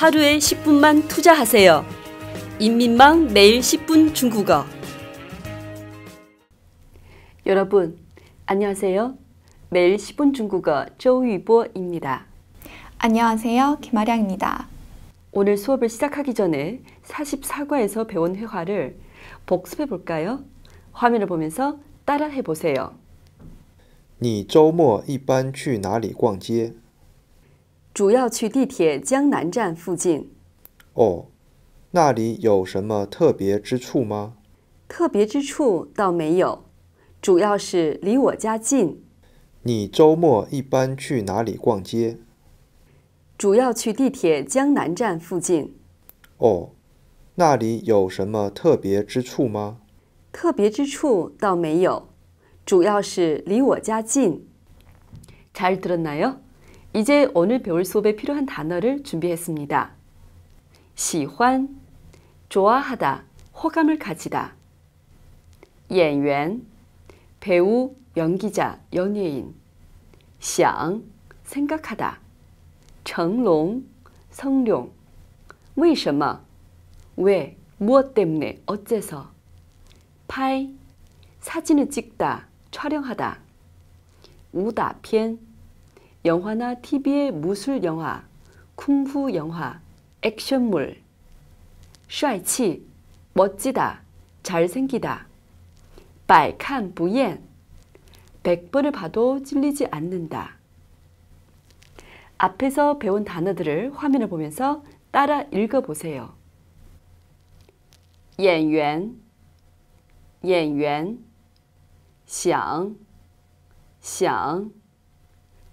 하루에 10분만 투자하세요. 인민망 매일 10분 중국어. 여러분, 안녕하세요. 매일 10분 중국어 조유보입니다. 안녕하세요. 김아량입니다. 오늘 수업을 시작하기 전에 44과에서 배운 회화를 복습해 볼까요? 화면을 보면서 따라해 보세요. 你周末一般去哪里逛街？ 主要去地铁江南站附近。哦，那里有什么特别之处吗？特别之处倒没有，主要是离我家近。你周末一般去哪里逛街？主要去地铁江南站附近。哦，那里有什么特别之处吗？特别之处倒没有。主要是离我家近。잘 들었나요? 이제 오늘 배울 수업에 필요한 단어를 준비했습니다. 喜欢, 좋아하다, 호감을 가지다. 演员, 배우, 연기자, 연예인. 想, 생각하다. 成龙, 성룡. 为什么? 왜, 무엇 때문에, 어째서. 拍, 사진을 찍다, 촬영하다. 우다片 영화나 TV의 무술 영화, 쿵푸 영화, 액션물. 帅气 멋지다, 잘생기다. 百看不厌 100번을 봐도 찔리지 않는다. 앞에서 배운 단어들을 화면을 보면서 따라 읽어보세요. 演员,演员想，想，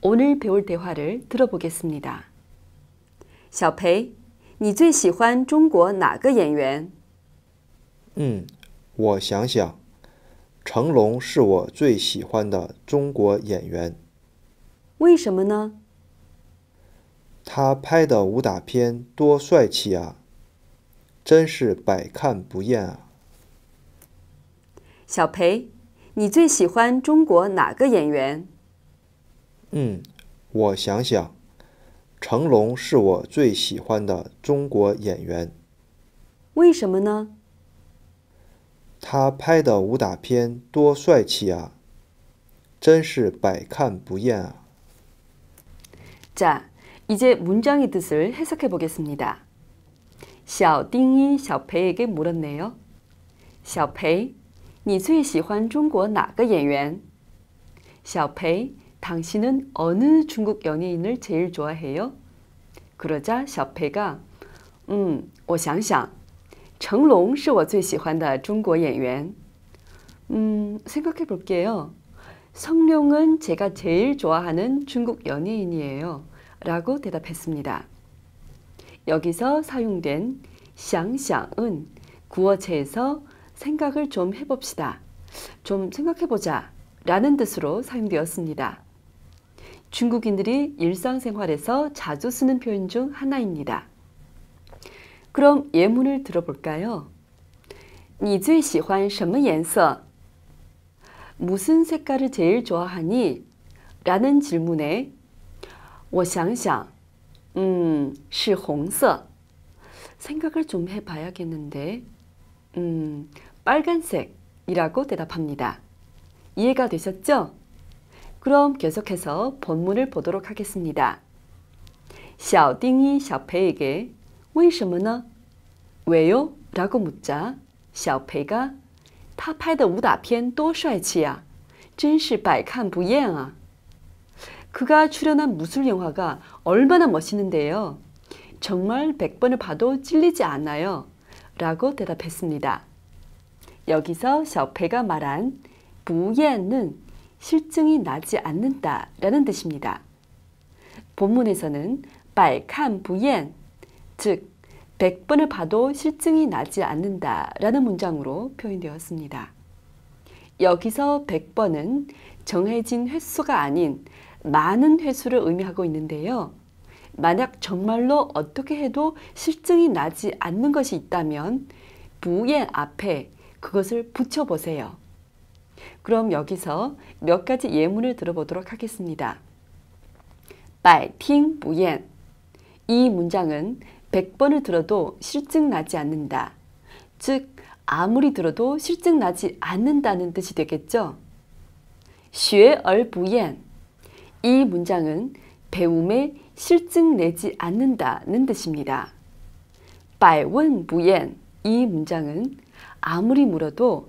오늘 배울 대화를 들어보겠습니다. 小裴，你最喜欢中国哪个演员？嗯，我想想，成龙是我最喜欢的中国演员。为什么呢？他拍的武打片多帅气啊！真是百看不厌啊！小裴。你最喜欢中国哪个演员？ 嗯，我想想，成龙是我最喜欢的中国演员。为什么呢？他拍的武打片多帅气啊！真是百看不厌啊！ 자， 이제문장의뜻을해석해보겠습니다小丁이샤페에게물었네요小裴。你最喜欢中国哪个演员？小裴， 당신은어느중국연예인을제일좋아해요그러자샤페가嗯，我想想，成龙是我最喜欢的中国演员。嗯，생각해볼게요성룡은제가제일좋아하는중국연예인이에요라고대답했습니다 여기서사용된想想은구어체에서 생각을 좀 해봅시다. 좀 생각해보자. 라는 뜻으로 사용되었습니다. 중국인들이 일상생활에서 자주 쓰는 표현 중 하나입니다. 그럼 예문을 들어볼까요? 你最喜欢什么颜色? 무슨 색깔을 제일 좋아하니? 라는 질문에 我想想, 음, 是红色. 생각을 좀 해봐야겠는데, 음, 빨간색이라고 대답합니다. 이해가 되셨죠? 그럼 계속해서 본문을 보도록 하겠습니다. 小丁一小裴에게 为什么呢? 왜요? 라고 묻자 小裴가 他拍的武打片多帅气啊真是百看不厌啊 그가 출연한 무술 영화가 얼마나 멋있는데요. 정말 100번을 봐도 찔리지 않아요. 라고 대답했습니다. 여기서 셔페가 말한 부예는 실증이 나지 않는다라는 뜻입니다. 본문에서는 발칸 부옌, 즉 100번을 봐도 실증이 나지 않는다라는 문장으로 표현되었습니다. 여기서 100번은 정해진 횟수가 아닌 많은 횟수를 의미하고 있는데요. 만약 정말로 어떻게 해도 실증이 나지 않는 것이 있다면 부옌 앞에 그것을 붙여보세요. 그럼 여기서 몇 가지 예문을 들어보도록 하겠습니다. 百听不厌. 이 문장은 100번을 들어도 실증 나지 않는다. 즉, 아무리 들어도 실증 나지 않는다는 뜻이 되겠죠. 学而不厌. 이 문장은 배움에 실증 내지 않는다는 뜻입니다. 百问不厌. 이 문장은 아무리 물어도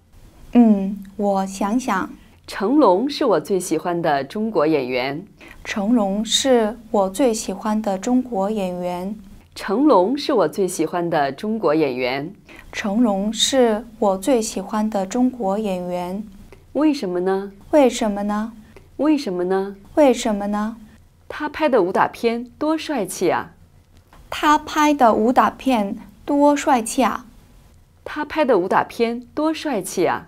嗯，我想想。成龙是我最喜欢的中国演员。成龙是我最喜欢的中国演员。成龙是我最喜欢的中国演员。成龙是我最喜欢的中国演员。为什么呢？为什么呢？为什么呢？为什么呢？他拍的武打片多帅气啊！他拍的武打片多帅气啊！他拍的武打片多帅气啊！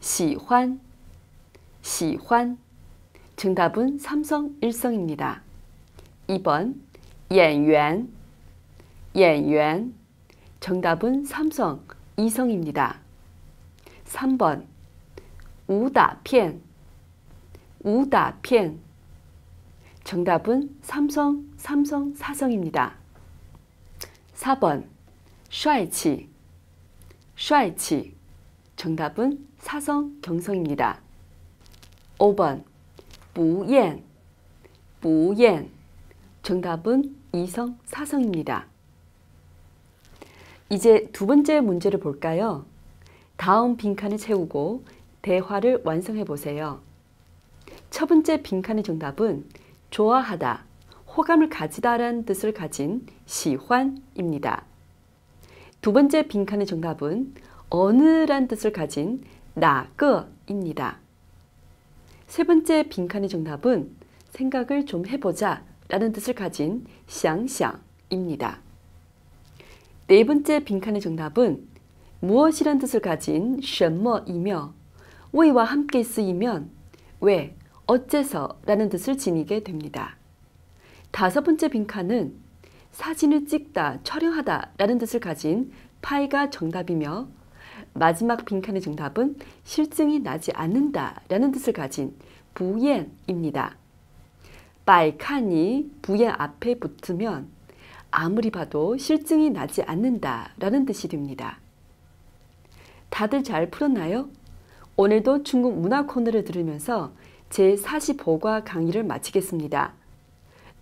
喜欢 喜欢 정답은 삼성 일성입니다. 2번 演员 演员 정답은 삼성 이성입니다. 3번 武打片 武打片 정답은 삼성 삼성 사성입니다. 4번 帅气 帅气 정답은 사성 경성입니다. 5번 부옌 부옌 정답은 이성 사성입니다. 이제 두 번째 문제를 볼까요? 다음 빈칸을 채우고 대화를 완성해 보세요. 첫 번째 빈칸의 정답은 좋아하다, 호감을 가지다 라는 뜻을 가진 시환입니다. 두 번째 빈칸의 정답은 어느 란 뜻을 가진 나거입니다. 세 번째 빈칸의 정답은 생각을 좀 해보자 라는 뜻을 가진 샹샹입니다. 네 번째 빈칸의 정답은 무엇이란 뜻을 가진 什么이며 왜와 함께 쓰이면 왜, 어째서 라는 뜻을 지니게 됩니다. 다섯 번째 빈칸은 사진을 찍다, 촬영하다 라는 뜻을 가진 파이가 정답이며 마지막 빈칸의 정답은 실증이 나지 않는다 라는 뜻을 가진 부옌입니다. 빨칸이 부옌 앞에 붙으면 아무리 봐도 실증이 나지 않는다 라는 뜻이 됩니다. 다들 잘 풀었나요? 오늘도 중국 문화 코너를 들으면서 제45과 강의를 마치겠습니다.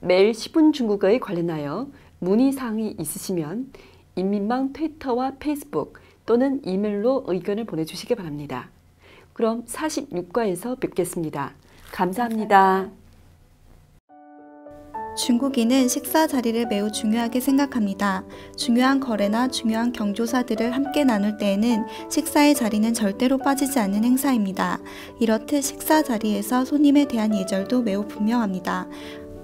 매일 10분 중국어에 관련하여 문의사항이 있으시면 인민망 트위터와 페이스북 또는 이메일로 의견을 보내주시기 바랍니다. 그럼 46과에서 뵙겠습니다. 감사합니다. 중국인은 식사 자리를 매우 중요하게 생각합니다. 중요한 거래나 중요한 경조사들을 함께 나눌 때에는 식사의 자리는 절대로 빠지지 않는 행사입니다. 이렇듯 식사 자리에서 손님에 대한 예절도 매우 분명합니다.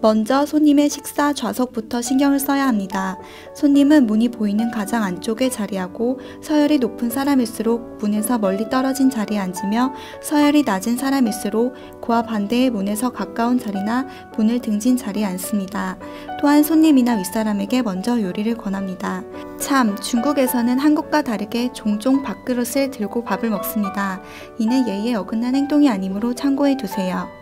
먼저 손님의 식사 좌석부터 신경을 써야 합니다. 손님은 문이 보이는 가장 안쪽에 자리하고 서열이 높은 사람일수록 문에서 멀리 떨어진 자리에 앉으며 서열이 낮은 사람일수록 그와 반대의 문에서 가까운 자리나 문을 등진 자리에 앉습니다. 또한 손님이나 윗사람에게 먼저 요리를 권합니다. 참, 중국에서는 한국과 다르게 종종 밥그릇을 들고 밥을 먹습니다. 이는 예의에 어긋난 행동이 아니므로 참고해 두세요.